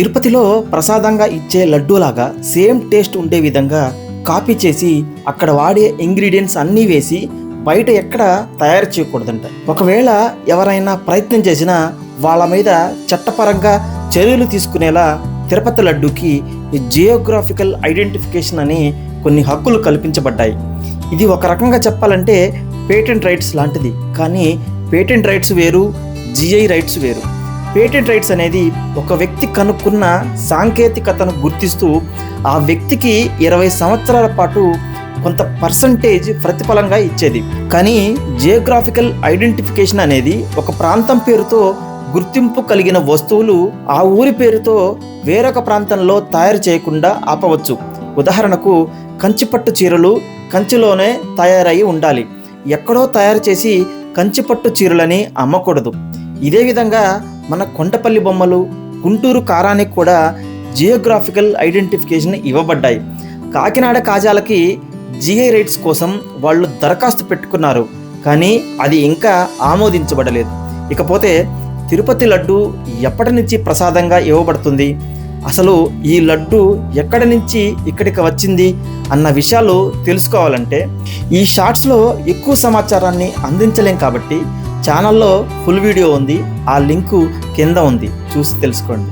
తిరుపతిలో ప్రసాదంగా ఇచ్చే లడ్డూలాగా సేమ్ టేస్ట్ ఉండే విధంగా కాపీ చేసి అక్కడ వాడే ఇంగ్రీడియంట్స్ అన్నీ వేసి బయట ఎక్కడ తయారు చేయకూడదంట. ఒకవేళ ఎవరైనా ప్రయత్నం చేసినా వాళ్ళ మీద చట్టపరంగా చర్యలు తీసుకునేలా తిరుపతి లడ్డూకి జియోగ్రాఫికల్ ఐడెంటిఫికేషన్ అని కొన్ని హక్కులు కల్పించబడ్డాయి. ఇది ఒక రకంగా చెప్పాలంటే పేటెంట్ రైట్స్ లాంటిది. కానీ పేటెంట్ రైట్స్ వేరు జిఐ రైట్స్ వేరు. పేటెంట్ రైట్స్ అనేది ఒక వ్యక్తి కనుక్కున్న సాంకేతికతను గుర్తిస్తూ ఆ వ్యక్తికి ఇరవై సంవత్సరాల పాటు కొంత పర్సంటేజ్ ప్రతిఫలంగా ఇచ్చేది. కానీ జియోగ్రాఫికల్ ఐడెంటిఫికేషన్ అనేది ఒక ప్రాంతం పేరుతో గుర్తింపు కలిగిన వస్తువులు ఆ ఊరి పేరుతో వేరొక ప్రాంతంలో తయారు చేయకుండా ఆపవచ్చు. ఉదాహరణకు కంచిపట్టు చీరలు కంచిలోనే తయారై ఉండాలి. ఎక్కడో తయారు చేసి కంచిపట్టు చీరలని అమ్మకూడదు. ఇదే విధంగా మన కొండపల్లి బొమ్మలు గుంటూరు కారానికి కూడా జియోగ్రాఫికల్ ఐడెంటిఫికేషన్ ఇవ్వబడ్డాయి. కాకినాడ కాజాలకి జిఐ రైట్స్ కోసం వాళ్ళు దరఖాస్తు పెట్టుకున్నారు. కానీ అది ఇంకా ఆమోదించబడలేదు. ఇకపోతే తిరుపతి లడ్డు ఎప్పటి నుంచి ప్రసాదంగా ఇవ్వబడుతుంది? అసలు ఈ లడ్డు ఎక్కడి నుంచి ఇక్కడికి వచ్చింది? అన్న విషయాలు తెలుసుకోవాలంటే ఈ షార్ట్స్లో ఎక్కువ సమాచారాన్ని అందించలేం కాబట్టి ఛానల్లో ఫుల్ వీడియో ఉంది. ఆ లింకు కింద ఉంది. చూసి తెలుసుకోండి.